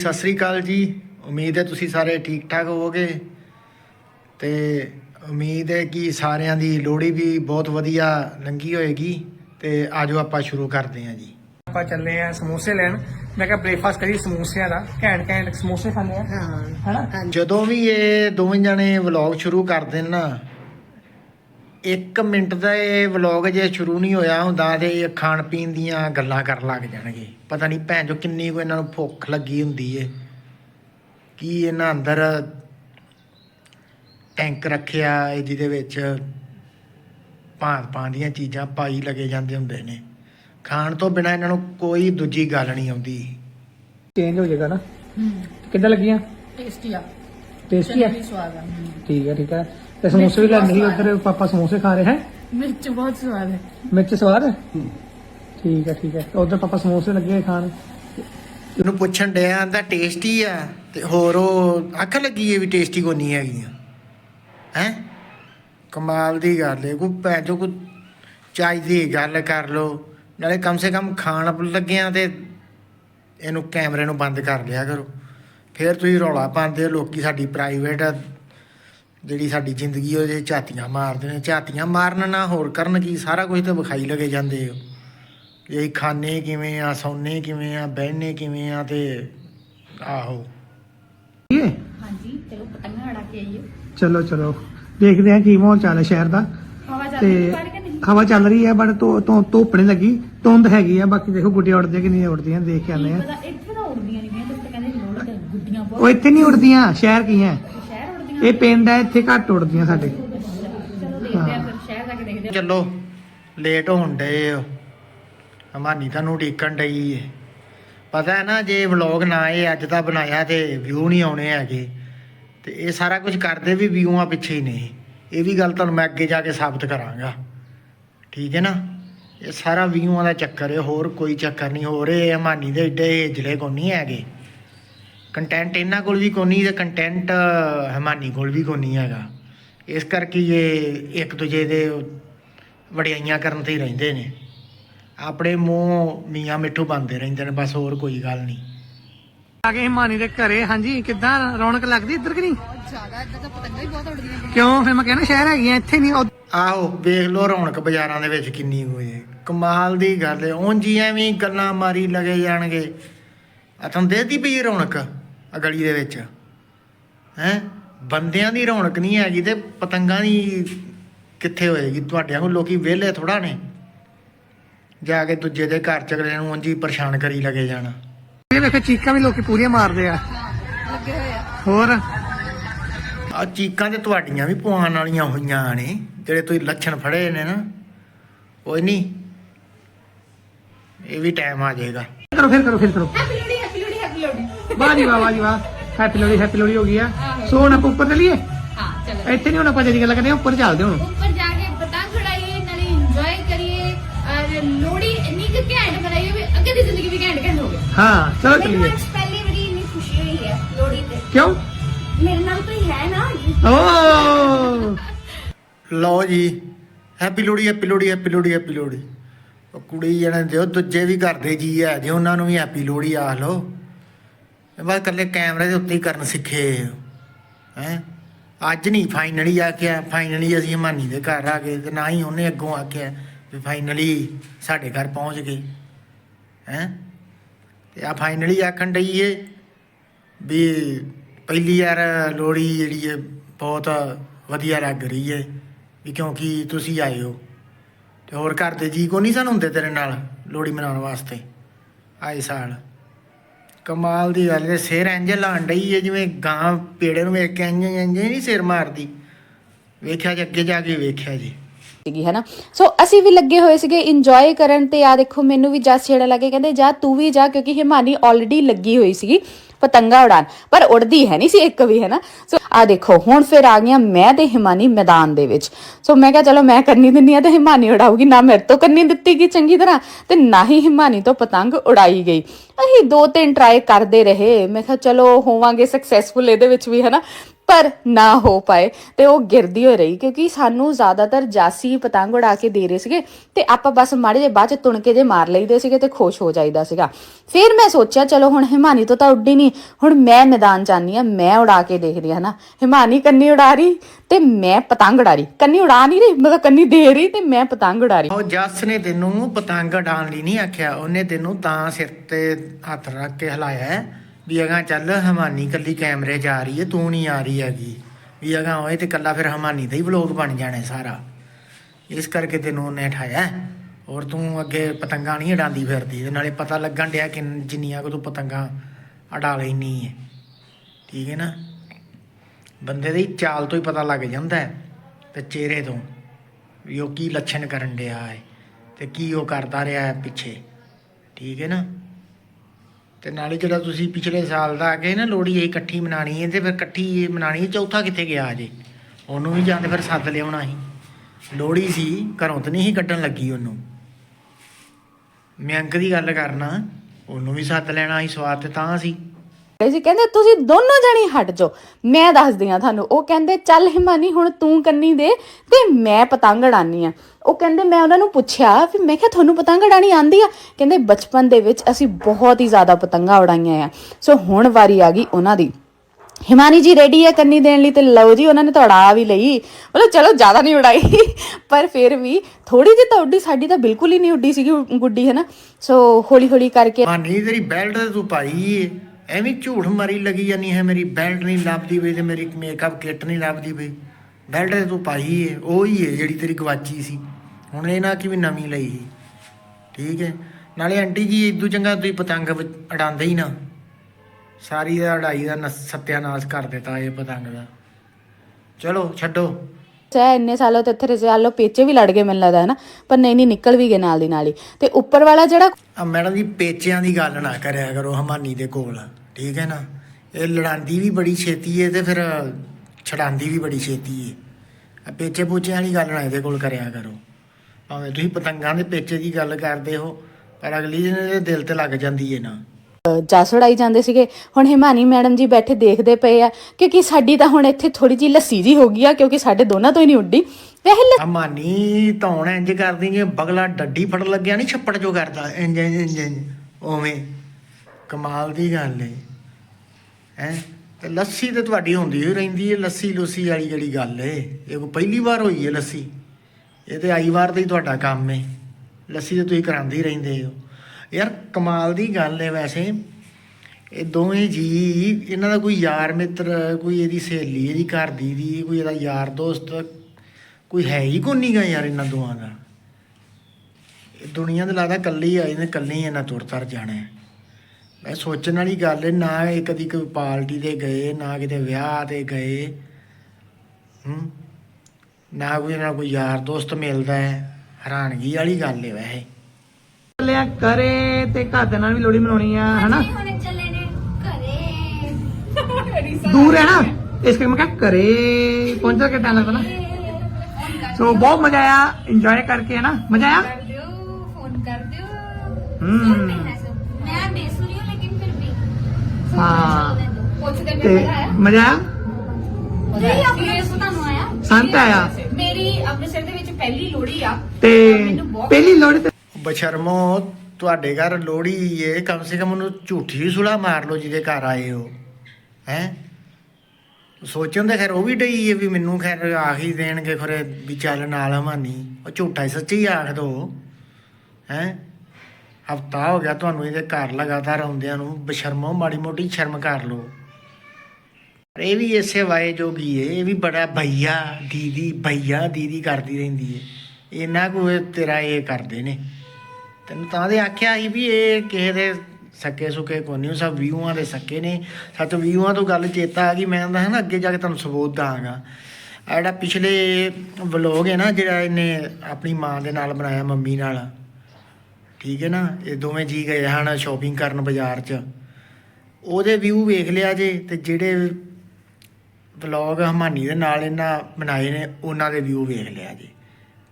ਸਤਿ ਸ੍ਰੀ ਅਕਾਲ ਜੀ। ਉਮੀਦ ਹੈ ਤੁਸੀਂ ਸਾਰੇ ਠੀਕ ਠਾਕ ਹੋਵੋਗੇ। ਤੇ ਉਮੀਦ ਹੈ ਕਿ ਸਾਰਿਆਂ ਦੀ ਲੋਹੜੀ ਵੀ ਬਹੁਤ ਵਧੀਆ ਲੰਗੀ ਹੋਏਗੀ। ਤੇ ਆਜੋ ਆਪਾਂ ਸ਼ੁਰੂ ਕਰਦੇ ਹਾਂ ਜੀ। ਆਪਾਂ ਚੱਲੇ ਆ ਸਮੋਸੇ ਲੈਣ। ਮੈਂ ਕਿਹਾ ਬ੍ਰੇਕਫਾਸਟ ਕਰੀ ਸਮੋਸਿਆਂ ਦਾ। ਘੈਂਟ ਘੈਂਟ ਸਮੋਸੇ ਖਾਣੇ ਆ। ਹਾਂ। ਹੈਨਾ? ਜਦੋਂ ਵੀ ਇਹ ਦੋਵੇਂ ਜਣੇ ਵਲੌਗ ਸ਼ੁਰੂ ਕਰਦੇ ਨੇ ਨਾ ਇੱਕ ਮਿੰਟ ਦਾ ਇਹ ਵਲੌਗ ਜੇ ਸ਼ੁਰੂ ਨਹੀਂ ਹੋਇਆ ਹੁੰਦਾ ਤੇ ਇਹ ਖਾਣ ਪੀਣ ਦੀਆਂ ਗੱਲਾਂ ਕਰਨ ਲੱਗ ਜਾਣਗੇ। ਪਤਾ ਨਹੀਂ ਭੈਣ ਜੋ ਕਿੰਨੀ ਕੋ ਇਹਨਾਂ ਨੂੰ ਭੁੱਖ ਲੱਗੀ ਹੁੰਦੀ ਏ। ਕੀ ਇਹਨਾਂ ਅੰਦਰ ਟੈਂਕ ਰੱਖਿਆ ਜਿਹਦੇ ਵਿੱਚ ਭਾਂਤ ਭਾਂਤ ਦੀਆਂ ਚੀਜ਼ਾਂ ਪਾਈ ਲਗੇ ਜਾਂਦੇ ਹੁੰਦੇ ਨੇ। ਖਾਣ ਤੋਂ ਬਿਨਾ ਇਹਨਾਂ ਨੂੰ ਕੋਈ ਦੂਜੀ ਗੱਲ ਨਹੀਂ ਆਉਂਦੀ। ਚੇਂਜ ਹੋ ਜਾਏਗਾ ਨਾ? ਕਿੱਦਾਂ ਲੱਗੀਆਂ? ਟੇਸਟੀ ਆ। ਟੇਸਟੀ ਆ? ਸਵਾਦ ਆ। ਠੀਕ ਹੈ ਠੀਕ ਹੈ ਤੇ ਸਮੋਸੇ ਵੀ ਲੈਣੇ ਸੀ ਉਧਰ ਪਾਪਾ ਸਮੋਸੇ ਖਾ ਰਹੇ ਹੈ? ਮਿਰਚ ਬਹੁਤ ਸਵਾਦ ਹੈ। ਮਿਰਚ ਸਵਾਦ? ਹੈ। ਠੀਕ ਹੈ ਠੀਕ ਹੈ। ਉਧਰ ਪਾਪਾ ਸਮੋਸੇ ਲੱਗੇ ਖਾਣ। ਉਹਨੂੰ ਪੁੱਛਣ ਡਿਆ ਦਾ ਟੇਸਟੀ ਆ। ਤੇ ਹੋਰ ਉਹ ਅੱਖ ਲੱਗੀ ਏ ਵੀ ਟੇਸਟੀ ਕੋ ਨਹੀਂ ਹੈਗੀ ਹੈ? ਕਮਾਲ ਦੀ ਗੱਲ ਏ। ਕੋਈ ਭੈਣ ਚੋ ਕੋਈ ਚਾਈ ਦੀ ਗੱਲ ਕਰ ਲੋ ਨਾਲੇ ਕਮ ਸੇ ਕਮ ਖਾਣ ਲੱਗਿਆ ਤੇ ਇਹਨੂੰ ਕੈਮਰੇ ਨੂੰ ਬੰਦ ਕਰ ਲਿਆ ਕਰੋ। ਫਿਰ ਤੁਸੀਂ ਰੌਲਾ ਪਾਉਂਦੇ ਹੋ ਲੋਕੀ ਸਾਡੀ ਪ੍ਰਾਈਵੇਟ ਜਿਹੜੀ ਸਾਡੀ ਜ਼ਿੰਦਗੀ ਉਹਦੇ ਝਾਤੀਆਂ ਮਾਰਦੇ ਨੇ। ਝਾਤੀਆਂ ਮਾਰਨ ਨਾ ਹੋਰ ਕਰਨ ਕੀ? ਸਾਰਾ ਕੁਝ ਤਾਂ ਵਿਖਾਈ ਲਗੇ ਜਾਂਦੇ ਹੋ ਇਹ ਖਾਣੇ ਕਿਵੇਂ ਆ ਸੌਣੇ ਕਿਵੇਂ ਆ ਬਹਿਣੇ ਕਿਵੇਂ ਆ ਤੇ ਆਹੋ। ਹਾਂਜੀ ਚਲੋ ਪਤੰਗਾਂ ਉਡਾ ਕੇ ਆਈਏ। ਚਲੋ ਚਲੋ। ਦੇਖਦੇ ਹਾਂ ਕੀ ਮਾਹੌਲ ਚੱਲ ਹੈ ਸ਼ਹਿਰ ਦਾ। ਹਵਾ ਚੱਲ ਤੇ ਰਹੀ ਹੈ ਹਵਾ ਚੱਲ ਰਹੀ ਹੈ ਬਟ ਧੋ ਧੋ- ਧੁੱਪ ਨਹੀਂ ਲੱਗੀ। ਧੁੰਦ ਹੈਗੀ ਆ ਬਾਕੀ ਦੇਖੋ ਗੁੱਡੀਆਂ ਉੱਡਦੀਆਂ ਕਿ ਨਹੀਂ ਉੱਡਦੀਆਂ ਦੇਖ ਕੇ ਕੀ ਆ ਇੱਥੇ ਤਾਂ ਉੜਦੀਆਂ ਨਹੀਂ ਤਾਂ ਕਹਿੰਦੇ ਲੋੜ ਤੇ ਗੁੱਡੀਆਂ ਉਹ ਇੱਥੇ ਨਹੀਂ ਉੱਡਦੀਆਂ ਸ਼ਹਿਰ ਕੀ ਹੈ? ਸ਼ਹਿਰ ਉੜਦੀਆਂ ਇਹ ਪਿੰਡ ਹੈ ਇੱਥੇ ਘੱਟ ਉੱਡਦੀਆਂ ਸਾਡੇ। ਚਲੋ ਦੇਖਦੇ ਆ ਫਿਰ ਸ਼ਹਿਰ ਜਾ ਕੇ ਦੇਖਦੇ ਆ ਚਲੋ ਲੇਟ ਹੋਣ ਡਏ ਹੋ ਅਮਾਨੀ ਤੁਹਾਨੂੰ ਉਡੀਕਣ ਡਈ ਏ। ਪਤਾ ਹੈ ਨਾ ਜੇ ਵਲੌਗ ਨਾ ਇਹ ਅੱਜ ਦਾ ਬਣਾਇਆ ਤੇ ਵਿਊ ਨਹੀਂ ਆਉਣੇ ਹੈਗੇ। ਤੇ ਇਹ ਸਾਰਾ ਕੁਝ ਕਰਦੇ ਵੀ ਵਿਊਆਂ ਪਿੱਛੇ ਹੀ ਨੇ। ਇਹ ਵੀ ਗੱਲ ਤੁਹਾਨੂੰ ਮੈਂ ਅੱਗੇ ਜਾ ਕੇ ਸਾਬਤ ਕਰਾਂਗਾ। ਠੀਕ ਹੈ ਨਾ? ਇਹ ਸਾਰਾ ਵਿਊਆਂ ਦਾ ਚੱਕਰ ਹੈ ਹੋਰ ਕੋਈ ਚੱਕਰ ਨਹੀਂ। ਹੋ ਰਿਹਾ ਅਮਾਨੀ ਦੇ ਏਡੇ ਹਿਜਲੇ ਕੋ ਨਹੀਂ ਹੈਗੇ। ਕੰਟੈਂਟ ਇਹਨਾਂ ਕੋਲ ਵੀ ਕੋਈ ਨਹੀਂ ਤੇ ਕੰਟੈਂਟ ਹਮਾਨੀ ਕੋਲ ਵੀ ਕੋਈ ਨਹੀਂ ਹੈਗਾ। ਇਸ ਕਰਕੇ ਇਹ ਇੱਕ ਦੂਜੇ ਦੇ ਵਡਿਆਈਆਂ ਕਰਨ ਤੇ ਹੀ ਰਹਿੰਦੇ ਨੇ। ਆਪਣੇ ਮੂੰਹ ਮੀਆਂ ਮਿੱਠੂ ਬੰਦੇ ਰਹਿੰਦੇ ਨੇ ਬਸ ਹੋਰ ਕੋਈ ਗੱਲ ਨਹੀਂ। ਆ ਗਏ ਹਿਮਾਨੀ ਦੇ ਘਰੇ ਹਾਂਜੀ ਕਿੱਦਾਂ? ਰੌਣਕ ਲੱਗਦੀ ਇੱਧਰ ਕਿ ਨਹੀਂ? ਜ਼ਿਆਦਾ ਇੱਦਾਂ ਤਾਂ ਪਤੰਗਾਂ ਹੀ ਬਹੁਤ ਉੜਦੀਆਂ ਕਿਉਂ? ਫਿਰ ਮੈਂ ਕਹਿੰਦਾ ਸ਼ਹਿਰ ਹੈਗੀਆਂ ਇੱਥੇ ਨਹੀਂ ਆਹੋ ਵੇਖ ਲੋ ਰੌਣਕ ਬਾਜ਼ਾਰਾਂ ਦੇ ਵਿੱਚ ਕਿੰਨੀ ਹੋਈ ਹੈ। ਕਮਾਲ ਦੀ ਗੱਲ ਹੈ ਉਂਝ ਹੀ ਐਵੇਂ ਗੱਲਾਂ ਮਾਰੀ ਲਗੇ ਜਾਣਗੇ। ਆ ਤੁਹਾਨੂੰ ਦੇਖਦੀ ਪਈ ਇਹ ਰੌਣਕ? ਆ ਗਲੀ ਦੇ ਵਿੱਚ। ਹੈ? ਬੰਦਿਆਂ ਦੀ ਰੌਣਕ ਨਹੀਂ ਹੈਗੀ ਤੇ ਪਤੰਗਾਂ ਦੀ ਕਿੱਥੇ ਹੋਏਗੀ? ਤੁਹਾਡਿਆਂ ਕੋਲ ਲੋਕੀ ਵਿਹਲੇ ਥੋੜਾ ਨੇ। ਜਾ ਕੇ ਦੂਜੇ ਦੇ ਘਰ ਚ ਅਗਲੇ ਨੂੰ ਉਂਝ ਹੀ ਪਰੇਸ਼ਾਨ ਕਰੀ ਲਗੇ ਜਾਣਾ। ਇਹ ਵੇਖੋ ਚੀਕਾਂ ਵੀ ਲੋਕੀ ਪੂਰੀਆਂ ਮਾਰਦੇ ਆ। ਲੱਗੇ ਹੋਏ ਆ। ਹੋਰ? ਆ ਚੀਕਾਂ ਤੇ ਤੁਹਾਡੀਆਂ ਵੀ ਪਵਾਉਣ ਵਾਲੀਆਂ ਹੋਈਆਂ ਨੇ ਜਿਹੜੇ ਤੁਸੀਂ ਲੱਛਣ ਫੜੇ ਨੇ ਨਾ। ਕੋਈ ਨਹੀਂ। ਇਹ ਵੀ ਟਾਈਮ ਆ ਜਾਏਗਾ। ਕਰੋ ਫਿਰ ਕਰੋ ਫਿਰ ਕਰੋ happy Lohri happy Lohri happy Lohri ਵਾਹ ਜੀ ਵਾਹ ਵਾਹ ਜੀ ਵਾਹ। ਹੈਪੀ ਲੋਹੜੀ ਹੈਪੀ ਲੋਹੜੀ ਹੋ ਗਈ ਆ। ਸੋ ਹੁਣ ਆਪਾਂ ਉੱਪਰ ਚੱਲੀਏ? ਹਾਂ ਚਲੋ। ਇੱਥੇ ਨਹੀਂ ਹੁਣ ਆਪਾਂ ਜਿਹੜੀ ਗੱਲ ਕਰਦੇ ਆ ਉੱਪਰ ਚੱਲਦੇ ਹੁਣ। ਉੱਪਰ ਜਾ ਕੇ ਪਤੰਗ ਉਡਾਈਏ ਨਾਲੇ ਇੰਜੋਏ ਕਰੀਏ। ਔਰ ਲੋੜੀ ਇੰਨੀ ਕੁ ਘੈਂਟ ਬਣਾਈਏ ਵੀ ਅੱਗੇ ਦੀ ਜ਼ਿੰਦਗੀ ਵੀ ਘੈਂਟ ਘੈਂਟ ਹੋਵੇ ਹਾਂ ਚਲੋ ਮੈਨੂੰ ਚੱਲੀਏ। ਅੱਜ ਪਹਿਲੀ ਵਾਰੀ ਇੰਨੀ ਖੁਸ਼ੀ ਹੋਈ ਹੈ ਲੋੜੀ ਤੇ। ਕਿਉਂ? ਮੇਰੇ ਨਾਲ ਕੋਈ ਹੈ ਨਾ ਓ! ਲਓ ਜੀ happy Lohri happy Lohri happy Lohri happy Lohri. ਉਹ ਕੁੜੀ ਜਣੇ ਜੋ ਦੂਜੇ ਵੀ ਕਰਦੇ ਜੀ ਆ ਜੇ ਉਹਨਾਂ ਨੂੰ ਵੀ ਹੈਪੀ ਲੋਹੜੀ ਆਖ ਲਓ। ਇਹ ਬਸ ਇਕੱਲੇ ਕੈਮਰੇ ਦੇ ਉੱਤੇ ਹੀ ਕਰਨ ਸਿੱਖੇ। ਹੈ? ਅੱਜ ਨਹੀਂ ਫਾਈਨਲੀ ਆਖਿਆ। ਫਾਈਨਲੀ ਅਸੀਂ ਹਮਾਨੀ ਦੇ ਘਰ ਆ ਗਏ ਤੇ ਨਾ ਹੀ ਉਹਨੇ ਅੱਗੋਂ ਆਖਿਆ ਵੀ ਫਾਈਨਲੀ ਸਾਡੇ ਘਰ ਪਹੁੰਚ ਗਏ। ਹੈ? ਤੇ ਆ ਫਾਈਨਲੀ ਆਖਣ ਡਈ ਏ ਵੀ ਪਹਿਲੀ ਵਾਰ ਲੋਹੜੀ ਜਿਹੜੀ ਹੈ ਬਹੁਤ ਵਧੀਆ ਲੱਗ ਰਹੀ ਹੈ ਵੀ ਕਿਉਂਕਿ ਤੁਸੀਂ ਆਏ ਹੋ। ਤੇ ਹੋਰ ਘਰ ਦੇ ਜੀ ਕੋ ਨਹੀਂ ਸਨ ਹੁੰਦੇ ਤੇਰੇ ਨਾਲ ਲੋਹੜੀ ਮਨਾਉਣ ਵਾਸਤੇ? ਆਏ ਸਾਲ। ਕਮਾਲ ਦੀ ਗੱਲ ਹੈ, ਸਿਰ ਇੰਜ ਲਾਣ ਡਈ ਹੈ, ਜਿਵੇਂ ਗਾਂ ਪੇੜੇ ਨੂੰ ਵੇਖ ਕੇ ਇੰਜ ਇੰਜ ਨਹੀਂ ਸਿਰ ਮਾਰਦੀ। ਵੇਖਿਆ ਜੀ, ਅੱਗੇ ਜਾ ਕੇ ਵੇਖਿਆ ਜੀ। ਸੀਗੀ ਹੈਨਾ ਸੋ ਅਸੀਂ ਵੀ ਲੱਗੇ ਹੋਏ ਸੀਗੇ ਇੰਜੋਏ ਕਰਨ ਤੇ ਆ ਦੇਖੋ, ਮੈਨੂੰ ਵੀ ਜਸ ਛੇੜਾ ਲੱਗੇ, ਕਹਿੰਦੇ, ਜਾ, ਤੂੰ ਵੀ ਜਾ, ਕਿਉਂਕਿ ਹਿਮਾਨੀ ਆਲਰੇਡੀ ਲੱਗੀ ਹੋਈ ਸੀਗੀ। ਪਤੰਗਾ ਉਡਾਨ ਪਰ ਉੜਦੀ ਹੈ ਨਹੀਂ ਸੀ, ਇੱਕ ਵੀ, ਹੈਨਾ? ਸੋ ਆ ਦੇਖੋ, ਹੁਣ ਫਿਰ ਆ ਗਈਆਂ ਮੈਂ ਤੇ ਹਿਮਾਨੀ ਮੈਦਾਨ ਦੇ ਵਿੱਚ। ਸੋ ਮੈਂ ਕਿਹਾ, ਚਲੋ, ਮੈਂ ਕਰਨੀ ਦਿੰਨੀ ਆ ਤੇ ਹਿਮਾਨੀ ਉਡਾਊਗੀ। ਨਾ ਮੇਰੇ ਤੋਂ ਕਰਨੀ ਦਿੱਤੀ ਗਈ ਚੰਗੀ ਤਰ੍ਹਾਂ ਤੇ ਨਾ ਹੀ ਹਿਮਾਨੀ ਤੋਂ ਪਤੰਗ ਉਡਾਈ ਗਈ। ਅਸੀਂ ਦੋ ਤਿੰਨ ਟਰਾਈ ਕਰਦੇ ਰਹੇ। ਮੈਂ ਕਿਹਾ, ਚਲੋ, ਹੋਵਾਂਗੇ ਸਕਸੈਸਫੁਲ ਇਹਦੇ ਵਿੱਚ ਵੀ, ਹੈਨਾ? ਪਰ ਨਾ ਹੋ ਪਾਏ ਤੇ ਉਹ ਗਿਰਦੀ ਹੋ ਰਹੀ ਕਿਉਂਕਿ ਸਾਨੂੰ ਜ਼ਿਆਦਾਤਰ ਜਾਸੀ ਪਤੰਗ ਉਡਾ ਕੇ ਦੇ ਰਹੇ ਸੀਗੇ ਤੇ ਆਪਾਂ ਬਸ ਮਾੜੇ ਜਿਹੇ ਬਾਅਦ ਚ ਤੁਣਕੇ ਜੇ ਮਾਰ ਲਈਦੇ ਸੀਗੇ ਤੇ ਖੁਸ਼ ਹੋ ਜਾਈਦਾ ਸੀਗਾ। ਫਿਰ ਮੈਂ ਸੋਚਿਆ, ਚਲੋ ਹੁਣ ਹਿਮਾਨੀ ਤੋਂ ਤਾਂ ਉੱਡੀ ਨਹੀਂ ਹੁਣ ਮੈਂ ਮੈਦਾਨ ਜਾਨੀ ਆ ਮੈਂ ਉਡਾ ਕੇ ਦੇਖਦੀ ਹਾਂ ਨਾ ਹਿਮਾਨੀ ਕੰਨੀ ਉਡਾ ਰਹੀ ਤੇ ਮੈਂ ਪਤੰਗ ਉਡਾ ਰਹੀ। ਕੰਨੀ ਉਡਾ ਨਹੀਂ ਰਹੀ, ਮਤਲਬ ਕੰਨੀ ਦੇ ਰਹੀ ਤੇ ਮੈਂ ਪਤੰਗ ਉਡਾ ਰਹੀ। ਉਹ ਜੱਸ ਨੇ ਤੈਨੂੰ ਪਤੰਗ ਉਡਾਉਣ ਲਈ ਨਹੀਂ ਆਖਿਆ, ਉਹਨੇ ਤੈਨੂੰ ਤਾਂ ਸਿਰ ਤੇ ਹੱਥ ਰੱਖ ਕੇ ਹਿਲਾਇਆ ਵੀ ਅਗਾ ਚੱਲ, ਹਮਾਨੀ ਕੱਲੀ ਕੈਮਰੇ 'ਚ ਆ ਰਹੀ ਹੈ ਤੂੰ ਨਹੀਂ ਆ ਰਹੀ ਹੈਗੀ। ਵੀ ਅਗਾ ਹੋਏ ਤੇ ਕੱਲਾ ਫਿਰ ਹਮਾਨੀ ਦਾ ਹੀ ਵਲੋਗ ਬਣ ਜਾਣਾ ਸਾਰਾ। ਇਸ ਕਰਕੇ ਤੈਨੂੰ ਉਹਨੇ ਉਠਾਇਆ ਔਰ ਤੂੰ ਅੱਗੇ ਪਤੰਗਾਂ ਨਹੀਂ ਉਡਾਉਂਦੀ ਫਿਰਦੀ, ਤੇ ਨਾਲੇ ਪਤਾ ਲੱਗਣ ਡਿਆ ਕਿ ਜਿੰਨੀਆਂ ਕੁ ਤੂੰ ਪਤੰਗਾਂ ਉਡਾ ਲੈਣੀ ਹੈ ਠੀਕ ਹੈ ਨਾ? ਬੰਦੇ ਦੀ ਚਾਲ ਤੋਂ ਹੀ ਪਤਾ ਲੱਗ ਜਾਂਦਾ ਹੈ ਤੇ ਚਿਹਰੇ ਤੋਂ ਵੀ ਉਹ ਕੀ ਲੱਛਣ ਕਰਨ ਡਿਆ ਹੈ ਤੇ ਕੀ ਉਹ ਕਰਦਾ ਰਿਹਾ ਹੈ ਪਿੱਛੇ। ਠੀਕ ਹੈ ਨਾ? ਤੇ ਨਾਲੇ ਜਿਹੜਾ ਤੁਸੀਂ ਪਿਛਲੇ ਸਾਲ ਦਾ ਆ ਗਏ ਨਾ ਲੋਹੜੀ ਇਹ ਇਕੱਠੀ ਮਨਾਣੀ ਹੈ ਤੇ ਫਿਰ ਇਕੱਠੀ ਇਹ ਮਨਾਣੀ ਹੈ, ਚੌਥਾ ਕਿੱਥੇ ਗਿਆ ਅਜੇ? ਉਹਨੂੰ ਵੀ ਜਾਂਦੇ ਫਿਰ ਸੱਦ ਲਿਆਉਣਾ ਸੀ। ਲੋਹੜੀ ਸੀ, ਘਰੋਂ ਤਾਂ ਨਹੀਂ ਸੀ ਕੱਢਣ ਲੱਗੀ ਉਹਨੂੰ। ਮੈਂ ਅੰਕ ਦੀ ਗੱਲ ਕਰਨਾ, ਉਹਨੂੰ ਵੀ ਸੱਦ ਲੈਣਾ ਸੀ, ਸਵਾਦ ਤੇ ਤਾਂ ਸੀ। ਜੀ ਕਹਿੰਦੇ, ਤੁਸੀਂ ਦੋਨੋਂ ਜਣੀ ਹਟ ਜਾਓ। ਮੈਂ ਦੱਸਦੀ ਆ ਤੁਹਾਨੂੰ। ਉਹ ਕਹਿੰਦੇ, ਚੱਲ ਹਿਮਾਨੀ, ਹੁਣ ਤੂੰ ਕੰਨੀ ਦੇ ਤੇ ਮੈਂ ਪਤੰਗ ਉਡਾਨੀ ਆ। ਉਹ ਕਹਿੰਦੇ, ਮੈਂ ਉਹਨਾਂ ਨੂੰ ਪੁੱਛਿਆ ਵੀ, ਮੈਂ ਕਿਹਾ, ਤੁਹਾਨੂੰ ਪਤੰਗ ਉਡਾਣੀ ਆਂਦੀ ਆ? ਕਹਿੰਦੇ, ਬਚਪਨ ਦੇ ਵਿੱਚ ਅਸੀਂ ਬਹੁਤ ਹੀ ਜ਼ਿਆਦਾ ਪਤੰਗਾਂ ਉਡਾਈਆਂ ਆ। ਸੋ ਹੁਣ ਵਾਰੀ ਆ ਗਈ ਉਹਨਾਂ ਦੀ। ਹਿਮਾਨੀ ਜੀ ਰੈਡੀ ਹੈ ਕੰਨੀ ਦੇਣ ਲਈ ਤੇ ਲਓ ਜੀ, ਉਹਨਾਂ ਨੇ ਤਾਂ ਉਡਾ ਵੀ ਲਈ। ਮਤਲਬ ਚਲੋ, ਜ਼ਿਆਦਾ ਨਹੀਂ ਉਡਾਈ, ਪਰ ਫਿਰ ਵੀ ਥੋੜੀ ਜਿਹੀ ਤਾਂ ਉੱਡੀ, ਸਾਡੀ ਤਾਂ ਬਿਲਕੁਲ ਹੀ ਨਹੀਂ ਉੱਡੀ ਸੀਗੀ ਗੁੱਡੀ ਹੈ ਨਾ ਸੋ ਹੌਲੀ ਹੌਲੀ ਕਰਕੇ ਮਾਨੀ ਤੇਰੀ ਬੈਲਟ ਤੂੰ ਪਾਈ ਐਵੇਂ ਝੂਠ ਮਾਰੀ ਲੱਗੀ ਜਾਨੀ ਹੈ ਮੇਰੀ ਬੈਲਟ ਨਹੀਂ ਲੱਭਦੀ ਪਈ ਤੇ ਮੇਰੀ ਮੇਕਅਪ ਕਿੱਟ ਨਹੀਂ ਲੱਭਦੀ ਪਈ। ਬੈਲਟ ਤੇ ਤੂੰ ਪਾਈ ਏ ਉਹ ਹੀ ਏ ਜਿਹੜੀ ਤੇਰੀ ਗਵਾਚੀ ਸੀ। ਹੁਣ ਇਹ ਨਾ ਕਿ ਵੀ ਨਵੀਂ ਲਈ ਸੀ। ਠੀਕ ਹੈ ਨਾਲੇ ਆਂਟੀ ਜੀ ਇਦੂ ਚੰਗਾ ਤੁਸੀਂ ਪਤੰਗ ਵ- ਉਡਾਉਂਦੇ ਹੀ ਨਾ। ਸਾਰੀ ਦਾ ਉਡਾਈ ਦਾ ਨਸ- ਸੱਤਿਆਨਾਸ਼ ਕਰ ਦਿੱਤਾ ਇਹ ਪਤੰਗ ਦਾ। ਚਲੋ ਛੱਡੋ। ਚਾਹੇ ਇੰਨੇ ਸਾਲੋਂ ਤੇ ਇੱਥੇ ਰਜਾਲੋ ਪੇਚੇ ਵੀ ਲੜ ਗਏ ਮੈਨੂੰ ਲੱਗਦਾ ਹੈ ਨਾ ਪਰ ਨਹੀਂ ਨਹੀਂ ਨਿਕਲ ਵੀ ਗਏ ਨਾਲ ਦੀ ਨਾਲ ਹੀ। ਤੇ ਉੱਪਰ ਵਾਲਾ ਜਿਹੜਾ ਮੈਡਮ ਜੀ ਪੇਚਿਆਂ ਦੀ ਗੱਲ ਨਾ ਕਰਿਆ ਕਰੋ ਹਮਾਨੀ ਦੇ ਕੋਲ। ਠੀਕ ਹੈ ਨਾ? ਇਹ ਲੜਾਂਦੀ ਵੀ ਬੜੀ ਛੇਤੀ ਹੈ ਤੇ ਫਿਰ ਛਡਾਂਦੀ ਵੀ ਬੜੀ ਛੇਤੀ ਹੈ ਆ ਪੇਚੇ ਪੂਚਿਆਂ ਵਾਲੀ ਗੱਲ ਨਾ ਇਹਦੇ ਕੋਲ ਕਰਿਆ ਕਰੋ। ਭਾਵੇਂ ਤੁਸੀਂ ਪਤੰਗਾਂ ਦੇ ਪੇਚੇ ਦੀ ਗੱਲ ਕਰਦੇ ਹੋ ਪਰ ਅਗਲੀ ਦਿਨ ਇਹਦੇ ਦਿਲ ਤੇ ਲੱਗ ਜਾਂਦੀ ਹੈ ਨਾ। ਜਾਸੜਾਈ ਜਾਂਦੇ ਸੀਗੇ। ਹੁਣ ਹਿਮਾਨੀ ਮੈਡਮ ਜੀ ਬੈਠੇ ਦੇਖਦੇ ਪਏ ਆ ਕਿਉਂਕਿ ਸਾਡੀ ਤਾਂ ਹੁਣ ਇੱਥੇ ਥੋੜੀ ਜੀ ਲੱਸੀ ਜੀ ਹੋ ਗਈ ਆ ਕਿਉਂਕਿ ਸਾਡੇ ਦੋਨਾਂ ਤੋਂ ਹੀ ਨਹੀਂ ਉੱਡੀ। ਵੈਸੇ ਹਮਾਨੀ ਧੌਣ ਇੰਜ ਕਰਦੀ ਜਿਵੇਂ ਬਗਲਾ ਡੱਡੀ ਫੜ ਲੱਗਿਆ ਨਹੀਂ ਛੱਪੜ ਜੋ ਕਰਦਾ ਇੰਜ ਇੰਜ ਉਵੇਂ। ਕਮਾਲ ਦੀ ਗੱਲ ਹੈ ਹੈ? ਤੇ ਲੱਸੀ ਤੇ ਤੁਹਾਡੀ ਹੁੰਦੀ ਹੀ ਰਹਿੰਦੀ ਹੈ ਲੱਸੀ ਲੁੱਸੀ ਵਾਲੀ ਜਿਹੜੀ ਗੱਲ ਹੈ ਇਹ ਕੋਈ ਪਹਿਲੀ ਵਾਰ ਹੋਈ ਹੈ ਲੱਸੀ? ਇਹ ਤੇ ਆਈ ਵਾਰ ਦਾ ਹੀ ਤੁਹਾਡਾ ਕੰਮ ਏ। ਲੱਸੀ ਤੇ ਤੁਸੀਂ ਕਰਾਉਂਦੇ ਹੀ ਰਹਿੰਦੇ ਹੋ। ਯਾਰ, ਕਮਾਲ ਦੀ ਗੱਲ ਹੈ ਵੈਸੇ। ਇਹ ਦੋਵੇਂ ਜੀ, ਇਹਨਾਂ ਦਾ ਕੋਈ ਯਾਰ ਮਿੱਤਰ, ਕੋਈ ਇਹਦੀ ਸਹੇਲੀ, ਇਹਦੀ ਘਰ ਦੀ ਦੀ, ਕੋਈ ਇਹਦਾ ਯਾਰ ਦੋਸਤ, ਕੋਈ ਹੈ ਹੀ ਕੋਈ ਨਹੀਂਗਾ ਯਾਰ ਇਹਨਾਂ ਦੋਵਾਂ ਦਾ? ਇਹ ਦੁਨੀਆ ਦੇ ਲੱਗਦਾ ਇਕੱਲੇ ਹੀ ਆਏ ਨੇ ਇਕੱਲੇ ਹੀ ਇਹਨਾਂ ਤੁਰ ਤਰ ਜਾਣਾ ਹੈ। ਮੈਂ ਸੋਚਣ ਵਾਲੀ ਗੱਲ ਹੈ ਨਾ ਇਹ ਕਦੀ ਕੋਈ ਪਾਰਟੀ ਤੇ ਗਏ ਨਾ ਕਿਤੇ ਵਿਆਹ ਤੇ ਗਏ। ਹੂੰ? ਨਾ ਕੋਈ ਨਾ ਕੋਈ ਯਾਰ ਦੋਸਤ ਮਿਲਦਾ ਹੈ ਹੈਰਾਨਗੀ ਵਾਲੀ ਗੱਲ ਹੈ ਵੈਸੇ। ਚੱਲਿਆ ਕਰੇ ਤੇ ਘਰ ਦੇ ਨਾਲ ਵੀ ਲੋਹੜੀ ਮਨਾਉਣੀ ਆ ਹਨਾ? ਹੁਣੇ ਚੱਲੇ ਨੇ ਘਰੇ ਦੂਰ ਹੈ ਨਾ? ਇਸ ਕਰਕੇ ਮੈਂ ਕਿਹਾ ਕਰੇ ਪਹੁੰਚਦਾ ਕਿ ਟਾਈਮ ਲੱਗਦਾ ਨਾ ਸੋ ਬਹੁਤ ਮਜ਼ਾ ਆਇਆ ਇੰਜੋਏ ਕਰਕੇ ਹੈ ਨਾ ਮਜ਼ਾ ਆਇਆ? ਕਰ ਦਿਓ ਫੋਨ ਕਰ ਦਿਓ। ਹਮ। ਸੁਣ ਲੈਣਾ ਸਭ ਮੈਂ ਬੇਸੁਰੀ ਹੂੰ ਲੇਕਿਨ ਫਿਰ ਵੀ ਹਾਂ। ਪੁੱਛਦੇ ਤੇ ਮੈਂ ਆਇਆ ਮਜ਼ਾ ਆਇਆ ਨਹੀਂ ਆਪਣੇ ਤੋਂ ਤੁਹਾਨੂੰ ਆਇਆ। ਸੰਤ ਆਇਆ? ਮੇਰੀ ਅੰਮ੍ਰਿਤਸਰ ਦੇ ਵਿੱਚ ਪਹਿਲੀ ਲੋਹੜੀ ਆ। ਤੇ ਮੈਨੂੰ ਬਹੁਤ ਪਹਿਲੀ ਲੋਹੜੀ ਤੇ ਬਸ਼ਰਮੋ ਤੁਹਾਡੇ ਘਰ ਲੋਹੜੀ ਏ। ਕਮ ਸੇ ਕਮ ਉਹਨੂੰ ਝੂਠੀ ਸੁਲਾ ਮਾਰ ਲਓ ਜਿਹਦੇ ਘਰ ਆਏ ਹੋ। ਹੈ? ਸੋਚਣ ਦੇ ਖੈਰ ਉਹ ਵੀ ਡਈ ਏ ਵੀ ਮੈਨੂੰ ਖੈਰ ਆਖ ਹੀ ਦੇਣਗੇ ਖਰੇ ਵੀ ਚੱਲ ਨਾਲ ਹਮਾਨੀ ਉਹ ਝੂਠਾ ਹੀ ਸੱਚੀ ਆਖ ਦੋ। ਹੈ? ਹਫਤਾ ਹੋ ਗਿਆ ਤੁਹਾਨੂੰ ਇਹਦੇ ਘਰ ਲਗਾਤਾਰ ਆਉਂਦਿਆਂ ਨੂੰ, ਬਸ਼ਰਮੋ, ਮਾੜੀ ਮੋਟੀ ਸ਼ਰਮ ਕਰ ਲਓ। ਇਹ ਵੀ ਇਸੇ ਵਾਏ ਜੋਗੀ ਏ, ਇਹ ਵੀ ਬੜਾ ਭਈਆ, ਦੀਦੀ ਭਈਆ, ਦੀਦੀ ਕਰਦੀ ਰਹਿੰਦੀ ਏ। ਇਹਨਾਂ ਕੋ ਇਹ ਤੇਰਾ ਇਹ ਕਰਦੇ ਨੇ। ਤੈਨੂੰ ਤਾਂ ਦੇ ਆਖਿਆ ਸੀ ਵੀ ਇਹ ਕਿਸੇ ਦੇ ਸੱਕੇ ਸੁੱਕੇ ਕੋਈ ਨਹੀਂ ਸਭ ਵਿਊਆਂ ਦੇ ਸੱਕੇ ਨੇ। ਸੱਚ ਵਿਊਆਂ ਤੋਂ ਗੱਲ ਚੇਤਾ ਆ ਗਈ, ਮੈਂ ਤਾਂ ਨਾ ਅੱਗੇ ਜਾ ਕੇ ਤੁਹਾਨੂੰ ਸਬੂਤ ਦਾਂਗਾ। ਆ ਜਿਹੜਾ ਪਿਛਲੇ ਵਲੋਗ ਹੈ ਨਾ, ਜਿਹੜਾ ਇਹਨੇ ਆਪਣੀ ਮਾਂ ਦੇ ਨਾਲ ਬਣਾਇਆ, ਮੰਮੀ ਨਾਲ ਠੀਕ ਹੈ ਨਾ? ਇਹ ਦੋਵੇਂ ਜੀ ਗਏ ਹਨ ਸ਼ਾਪਿੰਗ ਕਰਨ ਬਾਜ਼ਾਰ 'ਚ। ਉਹਦੇ ਵਿਊ ਵੇਖ ਲਿਆ ਜੇ ਤੇ ਜਿਹੜੇ ਵਲੌਗ ਹਮਾਨੀ ਦੇ ਨਾਲ ਇਹਨਾਂ ਬਣਾਏ ਨੇ, ਉਹਨਾਂ ਦੇ ਵਿਊ ਵੇਖ ਲਿਆ ਜੀ।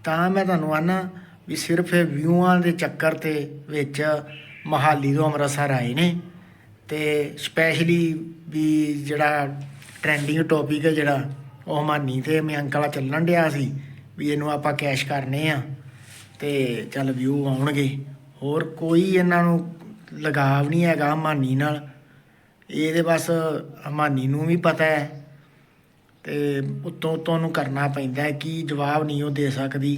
ਤਾਂ ਮੈਂ ਤੁਹਾਨੂੰ ਆਨਾ ਵੀ ਸਿਰਫ ਇਹ ਵਿਊਆਂ ਦੇ ਚੱਕਰ ਤੇ ਵਿੱਚ ਮਹਾਲੀ ਤੋਂ ਅੰਮ੍ਰਿਤਸਰ ਆਏ ਨੇ ਤੇ ਸਪੈਸ਼ਲੀ ਵੀ ਜਿਹੜਾ ਟ੍ਰੈਂਡਿੰਗ ਟੌਪਿਕ ਹੈ ਜਿਹੜਾ ਉਹ ਹਮਾਨੀ ਤੇ ਮਯੰਕ ਵਾਲਾ ਚੱਲਣ ਡਿਆ ਸੀ ਵੀ ਇਹਨੂੰ ਆਪਾਂ ਕੈਸ਼ ਕਰਨੇ ਆ ਤੇ ਚੱਲ ਵਿਊ ਆਉਣਗੇ। ਹੋਰ ਕੋਈ ਇਹਨਾਂ ਨੂੰ ਲਗਾਵ ਨਹੀਂ ਹੈਗਾ ਹਮਾਨੀ ਨਾਲ। ਇਹਦੇ ਬਸ ਹਮਾਨੀ ਨੂੰ ਵੀ ਪਤਾ ਹੈ ਤੇ ਉਤੋਂ ਉਤੋਂ ਨੂੰ ਕਰਨਾ ਪੈਂਦਾ ਹੈ ਕਿ ਜਵਾਬ ਨਹੀਂ ਉਹ ਦੇ ਸਕਦੀ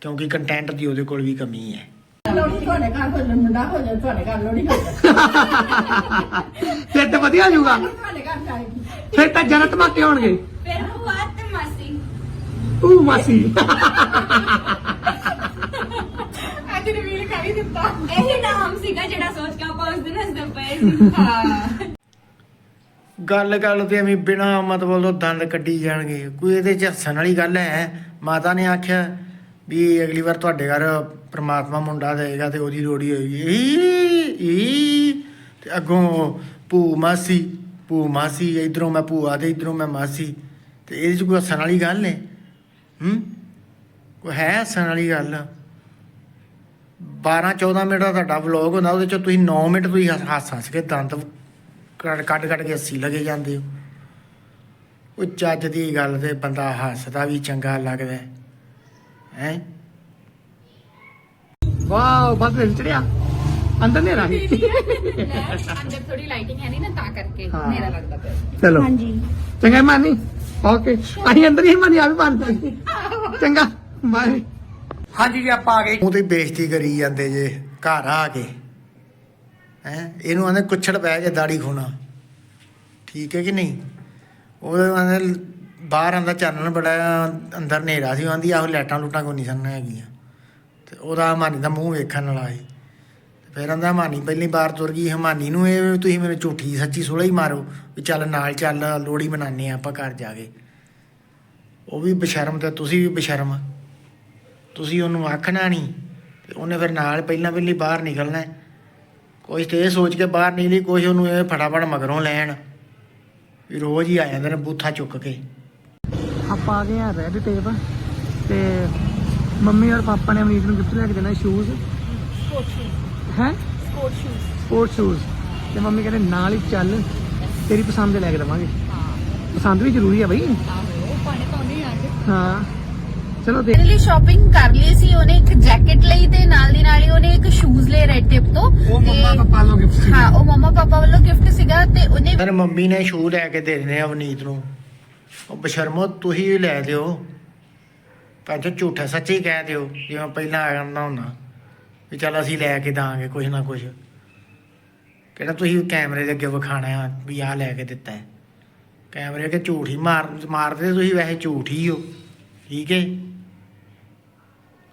ਕਿਉਂਕਿ ਕੰਟੈਂਟ ਦੀ ਉਹਦੇ ਕੋਲ ਵੀ ਕਮੀ ਹੈ। ਲੋੜੀ ਤੁਹਾਡੇ ਘਰ ਹੋ ਜਾ ਮੁੰਡਾ ਹੋ ਜਾ ਤੁਹਾਡੇ ਘਰ ਲੋੜੀ ਹੋ ਜਾ ਫਿਰ ਤਾਂ ਵਧੀਆ ਹੋਊਗਾ ਤੁਹਾਡੇ ਘਰ ਜਾਏਗੀ। ਫਿਰ ਤਾਂ ਜਨਤ ਮਾਕੇ ਹੋਣਗੇ। ਫਿਰ ਭੂਆ ਤੇ ਮਾਸੀ। ਉਹ ਮਾਸੀ। ਹੀ ਦਿੱਤਾ। ਇਹੀ ਨਾਮ ਸੀਗਾ ਜਿਹੜਾ ਸੋਚ ਕੇ ਆਪਾਂ ਉਸ ਦਿਨ ਹੱਸਦੇ ਪਏ ਸੀ। ਹਾਂ। ਗੱਲ ਗੱਲ ਤੇ ਐਵੇਂ ਬਿਨਾ ਮਤਲਬ ਤੋਂ ਦੰਦ ਕੱਢੀ ਜਾਣਗੇ। ਕੋਈ ਇਹਦੇ ਚ ਹੱਸਣ ਵਾਲੀ ਗੱਲ ਹੈ? ਮਾਤਾ ਨੇ ਆਖਿਆ ਵੀ ਅਗਲੀ ਵਾਰ ਤੁਹਾਡੇ ਘਰ ਪ੍ਰਮਾਤਮਾ ਮੁੰਡਾ ਦੇਗਾ ਤੇ ਉਹਦੀ ਰੋੜੀ ਹੋਏਗੀ। ਈ ਈ ਤੇ ਅੱਗੋਂ ਭੂ ਮਾਸੀ ਭੂ ਮਾਸੀ ਇਧਰੋਂ ਮੈਂ ਭੂਆ ਤੇ ਇਧਰੋਂ ਮੈਂ ਮਾਸੀ। ਤੇ ਇਹਦੇ ਚ ਕੋਈ ਹੱਸਣ ਵਾਲੀ ਗੱਲ ਹੈ ਹੂੰ? ਕੋਈ ਹੈ ਹੱਸਣ ਵਾਲੀ ਗੱਲ? 12 14 ਮਿੰਟ ਦਾ ਤੁਹਾਡਾ ਵਲੌਗ ਹੁੰਦਾ ਉਹਦੇ ਚ ਤੁਸੀਂ 9 ਮਿੰਟ ਤੁਸੀਂ ਹੱਸ ਹੱਸ ਕੇ ਦੰਦ ਕੱਢ ਕੱਢ ਕੱਢ ਕੇ ਹੱਸੀ ਲਗੇ ਜਾਂਦੇ ਹੋ। ਉਹ ਚੱਜ ਦੀ ਗੱਲ ਤੇ ਬੰਦਾ ਹੱਸਦਾ ਵੀ ਚੰਗਾ ਲੱਗਦਾ ਹੈ? ਹੈਂ? ਵਾਓ ਬਸ ਫਿਰ ਚੜਿਆ। ਅੰਦਰ ਨਹੀਂ ਰਹੀ ਅੰਦਰ ਥੋੜੀ ਲਾਈਟਿੰਗ ਹੈ ਨਹੀਂ ਨਾ ਤਾਂ ਕਰਕੇ ਹਾਂ। ਹਨੇਰਾ ਲੱਗਦਾ ਪਿਆ। ਚਲੋ। ਹਾਂਜੀ। ਚੰਗਾ ਮਾਨੀ। ਓਕੇ ਅਸੀਂ ਅੰਦਰ ਹੀ ਮਾਨੀ ਆ ਵੀ ਬੰਦ ਚੰਗਾ। ਬਾਏ ਹਾਂਜੀ ਜੀ, ਆਪਾਂ ਆ ਗਏ। ਮੂੰਹ ਤੇ ਬੇਇੱਜ਼ਤੀ ਕਰੀ ਜਾਂਦੇ ਜੇ, ਘਰ ਆ ਕੇ। ਹੈ, ਇਹਨੂੰ ਆਂਦੇ ਕੁੱਛੜ ਪੈ ਜੇ ਦਾੜੀ ਖੋਣਾ। ਠੀਕ ਹੈ ਕਿ ਨਹੀਂ? ਉਹਦੇ ਆਂਦੇ ਬਾਹਰ ਆਂਦਾ ਚਾਨਣ ਬੜਾ, ਅੰਦਰ ਹਨੇਰਾ ਸੀ ਆਂਦੀ ਆਹੋ ਲਾਈਟਾਂ ਲੂਟਾਂ ਕੋਈ ਨਹੀਂ ਸਨ ਹੈਗੀਆਂ। ਤੇ ਉਹਦਾ ਹਮਾਨੀ ਦਾ ਮੂੰਹ ਵੇਖਣ ਵਾਲਾ ਸੀ। ਫਿਰ ਆਂਦਾ ਹਮਾਨੀ ਪਹਿਲੀ ਵਾਰ ਤੁਰ ਗਈ, ਹਮਾਨੀ ਨੂੰ ਇਹ ਵੀ ਤੁਸੀਂ ਮੇਰੇ ਝੂਠੀ, ਸੱਚੀ ਸੁਲਾ ਹੀ ਮਾਰੋ, ਵੀ ਚੱਲ ਨਾਲ ਚੱਲ ਲੋੜੀ ਮਨਾਉਂਦੇ ਆ ਆਪਾਂ ਘਰ ਜਾ ਕੇ। ਉਹ ਵੀ ਬਸ਼ਰਮ ਤੇ ਤੁਸੀਂ ਵੀ ਬਸ਼ਰਮ। ਤੁਸੀਂ ਉਹਨੂੰ ਆਖਣਾ ਨਹੀਂ ਤੇ ਉਹਨੇ ਫਿਰ ਨਾਲ ਪਹਿਲਾਂ ਪਹਿਲੀ ਬਾਹਰ ਨਿਕਲਣਾ ਹੈ। ਕੁਛ ਤੇ ਇਹ ਸੋਚ ਕੇ ਬਾਹਰ ਨਿਕਲੀ ਕੁਛ ਉਹਨੂੰ ਇਹ ਫਟਾਫਟ ਮਗਰੋਂ ਲੈਣ। ਵੀ ਰੋਜ਼ ਹੀ ਆ ਜਾਂਦੇ ਨੇ ਬੂਥਾ ਚੁੱਕ ਕੇ। ਆਪਾਂ ਆ ਗਏ ਆ ਰੈੱਡ ਟੇਪ ਤੇ ਮੰਮੀ ਔਰ ਪਾਪਾ ਨੇ ਅਮਰੀਕ ਨੂੰ ਗਿਫਟ ਲੈ ਕੇ ਦੇਣਾ ਸ਼ੂਜ਼ ਹੈ? ਸਪੋਰਟ ਸ਼ੂਜ਼ ਤੇ ਮੰਮੀ ਕਹਿੰਦੇ ਨਾਲ ਹੀ ਚੱਲ ਤੇਰੀ ਪਸੰਦ ਦੇ ਲੈ ਕੇ ਦੇਵਾਂਗੇ। ਪਸੰਦ ਵੀ ਜ਼ਰੂਰੀ ਆ ਬਈ। ਪਾਣੇ ਪਾਉਂਦੇ ਆ ਕੇ ਹਾਂ। ਚਲੋ ਦੇਖ। ਲਈ ਸ਼ਾਪਿੰਗ ਕਰ ਲਈ ਸੀ ਉਹਨੇ ਇੱਕ ਜੈਕਟ ਲਈ ਤੇ ਨਾਲ ਦੀ ਨਾਲ ਹੀ ਉਹਨੇ ਇੱਕ ਸ਼ੂਜ਼ ਲਏ ਰੈਡ ਟਿਪ ਤੋਂ। ਉਹ ਮੰਮਾ ਪਾਪਾ ਲੋ ਗਿਫਟ ਸੀ ਹਾਂ ਉਹ ਮੰਮਾ ਪਾਪਾ ਵੱਲੋਂ ਗਿਫਟ ਸੀਗਾ ਤੇ ਉਹਨੇ ਫਿਰ ਮੰਮੀ ਨੇ ਸ਼ੂ ਲੈ ਕੇ ਦੇ ਦੇਣੇ ਆ ਅਵਨੀਤ ਨੂੰ। ਉਹ ਬਸ਼ਰਮੋ ਤੁਸੀਂ ਲੈ ਦਿਓ। ਭਾਵੇਂ ਝੂਠਾ ਸੱਚੀ ਕਹਿ ਦਿਓ ਜਿਵੇਂ ਪਹਿਲਾਂ ਆ ਜਾਂਦਾ ਹੁੰਦਾ। ਵੀ ਚੱਲ ਅਸੀਂ ਲੈ ਕੇ ਦਾਂਗੇ ਕੁਝ ਨਾ ਕੁਝ ਕਿਹੜਾ ਤੁਸੀਂ ਕੈਮਰੇ ਦੇ ਅੱਗੇ ਵਿਖਾਣਾ ਆ ਵੀ ਆਹ ਲੈ ਕੇ ਦਿੱਤਾ ਹੈ। ਕੈਮਰੇ ਅੱਗੇ ਝੂਠ ਹੀ ਮਾਰ ਮਾਰਦੇ ਤੁਸੀਂ ਵੈਸੇ ਝੂਠ ਹੀ ਹੋ। ਠੀਕ ਹੈ?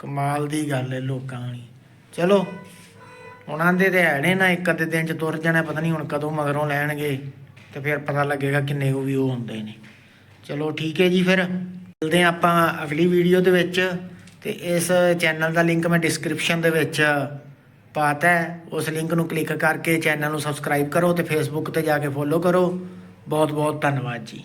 ਕਮਾਲ ਦੀ ਗੱਲ ਹੈ ਲੋਕਾਂ ਵਾਲੀ। ਚਲੋ, ਉਹਨਾਂ ਦੇ ਤੇ ਹੈ ਨਾ ਇੱਕ ਅੱਧੇ ਦਿਨ ਚ ਤੁਰ ਜਾਣਾ, ਪਤਾ ਨਹੀਂ ਹੁਣ ਕਦੋਂ ਮਗਰੋਂ ਲੈਣਗੇ, ਤੇ ਫਿਰ ਪਤਾ ਲੱਗੇਗਾ ਕਿੰਨੇ ਕੁ ਵੀ ਉਹ ਹੁੰਦੇ ਨੇ। ਚਲੋ ਠੀਕ ਹੈ ਜੀ ਫਿਰ। ਮਿਲਦੇ ਹਾਂ ਆਪਾਂ ਅਗਲੀ ਵੀਡੀਓ ਦੇ ਵਿੱਚ, ਤੇ ਇਸ ਚੈਨਲ ਦਾ ਲਿੰਕ ਮੈਂ ਡਿਸਕ੍ਰਿਪਸ਼ਨ ਦੇ ਵਿੱਚ ਪਾਤਾ ਹੈ। ਉਸ ਲਿੰਕ ਨੂੰ ਕਲਿੱਕ ਕਰਕੇ ਚੈਨਲ ਨੂੰ ਸਬਸਕ੍ਰਾਈਬ ਕਰੋ ਤੇ ਫੇਸਬੁੱਕ ਤੇ ਜਾ ਕੇ ਫੋਲੋ ਕਰੋ। ਬਹੁਤ ਬਹੁਤ ਧੰਨਵਾਦ ਜੀ।